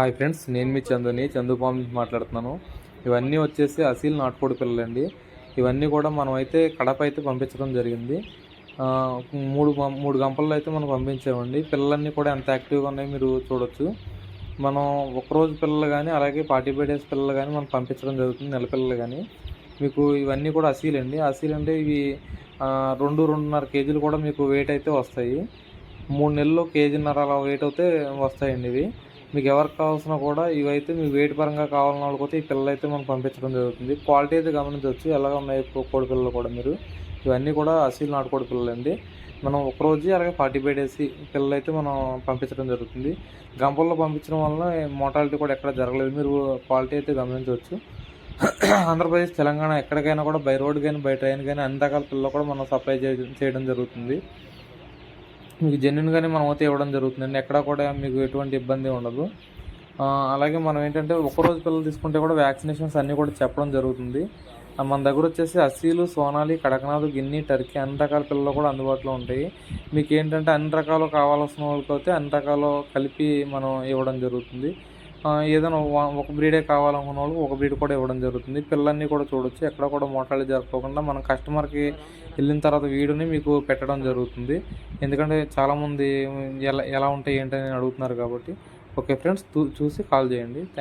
Hi friends నేను మీ చందుని చందుపాం నుంచి మాట్లాడుతున్నాను. ఇవన్నీ వచ్చేసి అసీల్ నాటుకోడి పిల్లలండి. ఇవన్నీ కూడా మనం అయితే కడప అయితే పంపించడం జరిగింది. మూడు మూడు గంపల్లో అయితే మనం పంపించామండి. పిల్లలన్నీ కూడా ఎంత యాక్టివ్గా ఉన్నాయో మీరు చూడొచ్చు. మనం ఒకరోజు పిల్లలు కానీ అలాగే ఫార్టీ ఫైవ్ డేస్ పిల్లలు కానీ మనం పంపించడం జరుగుతుంది నెల పిల్లలు కానీ మీకు ఇవన్నీ కూడా అసీల్ అండి అసీల్ అంటే ఇవి రెండు రెండున్నర కేజీలు కూడా మీకు వెయిట్ అయితే వస్తాయి. మూడు నెలలు కేజీన్నర అలా వెయిట్ అయితే వస్తాయండి ఇవి. మీకు ఎవరికి కావాల్సిన కూడా ఇవైతే మీకు వెయిట్ పరంగా కావాలన్న వాళ్ళకి ఈ పిల్లలు అయితే మనం పంపించడం జరుగుతుంది. క్వాలిటీ అయితే గమనించవచ్చు. ఎలాగ ఉన్నాయి కో- కోడి పిల్లలు కూడా మీరు? ఇవన్నీ కూడా అసీల్ నాటుకోడి పిల్లలు అండి మనం ఒకరోజు అలాగే ఫార్టీ ఫైవ్ డేస్ పిల్లలు అయితే మనం పంపించడం జరుగుతుంది. గంపల్లో పంపించడం వల్ల మోటాలిటీ కూడా ఎక్కడ జరగలేదు. మీరు క్వాలిటీ అయితే గమనించవచ్చు. ఆంధ్రప్రదేశ్ తెలంగాణ ఎక్కడికైనా కూడా బై రోడ్ కానీ బై ట్రైన్ కానీ అన్ని రకాల పిల్లలు కూడా మనం సప్లై చేయడం జరుగుతుంది. మీకు జెన్యున్గానే మనం అయితే ఇవ్వడం జరుగుతుందండి. ఎక్కడ కూడా మీకు ఎటువంటి ఇబ్బంది ఉండదు. అలాగే మనం ఏంటంటే ఒకరోజు పిల్లలు తీసుకుంటే కూడా వ్యాక్సినేషన్స్ అన్నీ కూడా చెప్పడం జరుగుతుంది. మన దగ్గర వచ్చేసి అస్సీలు సోనాలి కడకనాథ్ గిన్ని టర్కీ అన్ని రకాల పిల్లలు కూడా అందుబాటులో ఉంటాయి. మీకు ఏంటంటే అన్ని రకాలు కావాల్సిన వాళ్ళకి అయితే అన్ని రకాలు కలిపి మనం ఇవ్వడం జరుగుతుంది. ఏదైనా ఒక బ్రీడే కావాలనుకున్న వాళ్ళు ఒక బ్రీడ్ కూడా ఇవ్వడం జరుగుతుంది. పిల్లల్ని కూడా చూడొచ్చు ఎక్కడ కూడా మోటాలు జరుపుకోకుండా మనం కస్టమర్కి వెళ్ళిన తర్వాత వీడియోని మీకు పెట్టడం జరుగుతుంది. ఎందుకంటే చాలామంది ఎలా ఎలా ఉంటాయి ఏంటని అడుగుతున్నారు కాబట్టి. ఓకే ఫ్రెండ్స్ చూసి కాల్ చేయండి.